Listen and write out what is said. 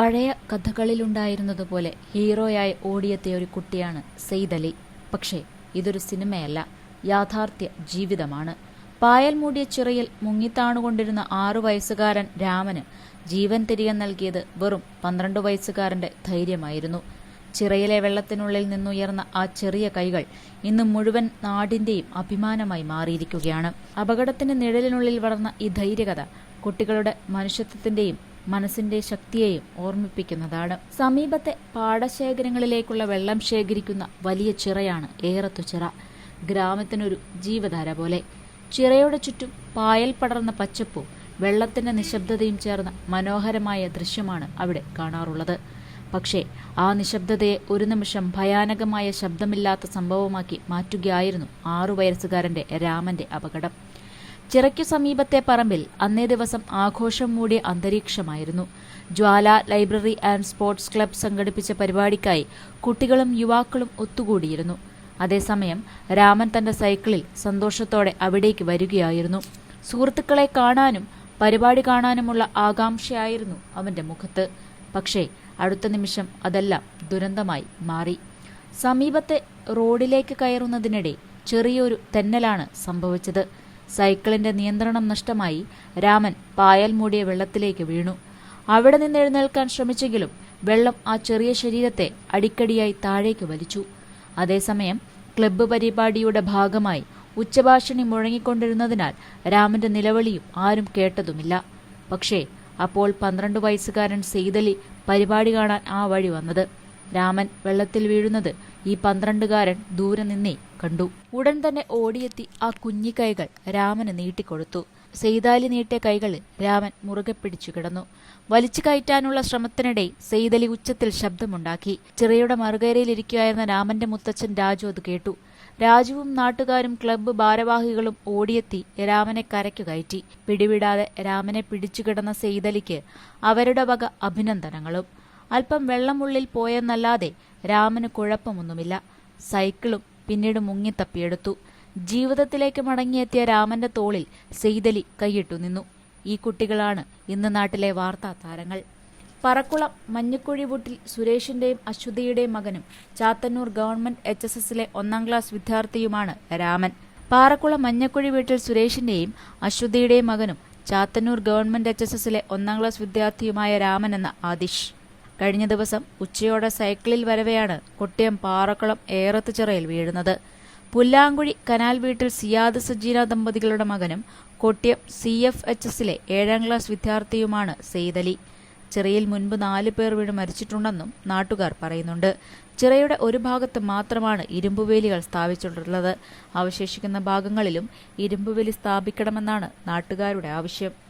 പഴയ കഥകളിലുണ്ടായിരുന്നതുപോലെ ഹീറോയായി ഓടിയെത്തിയ ഒരു കുട്ടിയാണ് സെയ്ദ് അലി. പക്ഷേ ഇതൊരു സിനിമയല്ല യാഥാർത്ഥ്യ ജീവിതമാണ്. പായൽ മൂടിയ ചിറയിൽ മുങ്ങിത്താണുകൊണ്ടിരുന്ന ആറു വയസ്സുകാരൻ രാമന് ജീവൻ തിരികെ നൽകിയത് വെറും പന്ത്രണ്ട് വയസ്സുകാരന്റെ ധൈര്യമായിരുന്നു. ചിറയിലെ വെള്ളത്തിനുള്ളിൽ നിന്നുയർന്ന ആ ചെറിയ കൈകൾ ഇന്ന് മുഴുവൻ നാടിന്റെയും അഭിമാനമായി മാറിയിരിക്കുകയാണ്. അപകടത്തിന്റെ നിഴലിനുള്ളിൽ വളർന്ന ഈ ധൈര്യകഥ കുട്ടികളുടെ മനുഷ്യത്വത്തിന്റെയും മനസ്സിന്റെ ശക്തിയെയും ഓർമ്മിപ്പിക്കുന്നതാണ്. സമീപത്തെ പാടശേഖരങ്ങളിലേക്കുള്ള വെള്ളം ശേഖരിക്കുന്ന വലിയ ചിറയാണ് ഏറത്തു ചിറ. ഗ്രാമത്തിനൊരു ജീവധാര പോലെ. ചിറയുടെ ചുറ്റും പായൽ പടർന്ന പച്ചപ്പും വെള്ളത്തിന്റെ നിശബ്ദതയും ചേർന്ന മനോഹരമായ ദൃശ്യമാണ് അവിടെ കാണാറുള്ളത്. പക്ഷേ ആ നിശബ്ദതയെ ഒരു നിമിഷം ഭയാനകമായ ശബ്ദമില്ലാത്ത സംഭവമാക്കി മാറ്റുകയായിരുന്നു ആറു വയസ്സുകാരന്റെ രാമന്റെ അപകടം. ചിറയ്ക്കു സമീപത്തെ പറമ്പിൽ അന്നേ ദിവസം ആഘോഷം മൂടിയ അന്തരീക്ഷമായിരുന്നു. Jwala library and sports club സംഘടിപ്പിച്ച പരിപാടിക്കായി കുട്ടികളും യുവാക്കളും ഒത്തുകൂടിയിരുന്നു. അതേസമയം രാമൻ തന്റെ സൈക്കിളിൽ സന്തോഷത്തോടെ അവിടേക്ക് വരികയായിരുന്നു. സുഹൃത്തുക്കളെ കാണാനും പരിപാടി കാണാനുമുള്ള ആകാംക്ഷയായിരുന്നു അവന്റെ മുഖത്ത്. പക്ഷേ അടുത്ത നിമിഷം അതെല്ലാം ദുരന്തമായി മാറി. സമീപത്തെ റോഡിലേക്ക് കയറുന്നതിനിടെ ചെറിയൊരു തെന്നലാണ് സംഭവിച്ചത്. സൈക്കിളിന്റെ നിയന്ത്രണം നഷ്ടമായി രാമൻ പായൽ മൂടിയ വെള്ളത്തിലേക്ക് വീണു. അവിടെ നിന്ന് എഴുന്നേൽക്കാൻ ശ്രമിച്ചെങ്കിലും വെള്ളം ആ ചെറിയ ശരീരത്തെ അടിക്കടിയായി താഴേക്ക് വലിച്ചു. അതേസമയം ക്ലബ്ബ് പരിപാടിയുടെ ഭാഗമായി ഉച്ചഭാഷണി മുഴങ്ങിക്കൊണ്ടിരുന്നതിനാൽ രാമന്റെ നിലവിളിയും ആരും കേട്ടതുമില്ല. പക്ഷേ അപ്പോൾ പന്ത്രണ്ട് വയസ്സുകാരൻ സെയ്തലി പരിപാടി കാണാൻ ആ വഴി വന്നത്. രാമൻ വെള്ളത്തിൽ വീഴുന്നത് ഈ പന്ത്രണ്ടുകാരൻ ദൂരെ നിന്നേ കണ്ടു. ഉടൻ തന്നെ ഓടിയെത്തി ആ കുഞ്ഞിക്കൈകൾ രാമന് നീട്ടിക്കൊടുത്തു. സെയ്താലി നീട്ടിയ കൈകളിൽ രാമൻ മുറുകെ പിടിച്ചു കിടന്നു. വലിച്ചു കയറ്റാനുള്ള ശ്രമത്തിനിടെ സെയ്തലി ഉച്ചത്തിൽ ശബ്ദമുണ്ടാക്കി. ചിറയുടെ മറുകരയിലിരിക്കുകയായിരുന്ന രാമന്റെ മുത്തച്ഛൻ രാജു അത് കേട്ടു. രാജുവും നാട്ടുകാരും ക്ലബ്ബ് ഭാരവാഹികളും ഓടിയെത്തി രാമനെ കരയ്ക്കു കയറ്റി. പിടിവിടാതെ രാമനെ പിടിച്ചുകിടന്ന സെയ്തലിക്ക് അവരുടെ വക അഭിനന്ദനങ്ങളും. അല്പം വെള്ളമുള്ളിൽ പോയെന്നല്ലാതെ രാമന് കുഴപ്പമൊന്നുമില്ല. സൈക്കിളും പിന്നീട് മുങ്ങിത്തപ്പിയെടുത്തു. ജീവിതത്തിലേക്ക് മടങ്ങിയെത്തിയ രാമന്റെ തോളിൽ സെയ്തലി കൈയിട്ടു നിന്നു. ഈ കുട്ടികളാണ് ഇന്ന് നാട്ടിലെ വാർത്താ താരങ്ങൾ. പറക്കുളം മഞ്ഞക്കുഴി വീട്ടിൽ സുരേഷിന്റെയും അശ്വതിയുടെയും മകനും ചാത്തന്നൂർ ഗവൺമെന്റ് എച്ച് എസ് എസിലെ ഒന്നാം ക്ലാസ് വിദ്യാർത്ഥിയുമാണ് രാമൻ. പാറക്കുളം മഞ്ഞക്കുഴി വീട്ടിൽ സുരേഷിന്റെയും അശ്വതിയുടെയും മകനും ചാത്തന്നൂർ ഗവൺമെന്റ് എച്ച് എസ് എസിലെ ഒന്നാം ക്ലാസ് വിദ്യാർത്ഥിയുമായ രാമൻ എന്ന ആദിഷ്. കഴിഞ്ഞ ദിവസം ഉച്ചയോടെ സൈക്കിളിൽ വരവെയാണ് കൊട്ടിയം പാറക്കുളം ഏറത്തുചിറയിൽ വീഴുന്നത്. പുല്ലാങ്കുഴി കനാൽ വീട്ടിൽ സിയാദ് സജീന ദമ്പതികളുടെ മകനും കൊട്ടിയം സി എഫ് എച്ച് എസിലെ ഏഴാം ക്ലാസ് വിദ്യാർത്ഥിയുമാണ് സെയ്തലി. ചിറയിൽ മുൻപ് നാല് പേർ വീണ് മരിച്ചിട്ടുണ്ടെന്നും നാട്ടുകാർ പറയുന്നുണ്ട്. ചിറയുടെ ഒരു ഭാഗത്ത് മാത്രമാണ് ഇരുമ്പുവേലികൾ സ്ഥാപിച്ചിട്ടുള്ളത്. അവശേഷിക്കുന്ന ഭാഗങ്ങളിലും ഇരുമ്പുവേലി സ്ഥാപിക്കണമെന്നാണ് നാട്ടുകാരുടെ ആവശ്യം.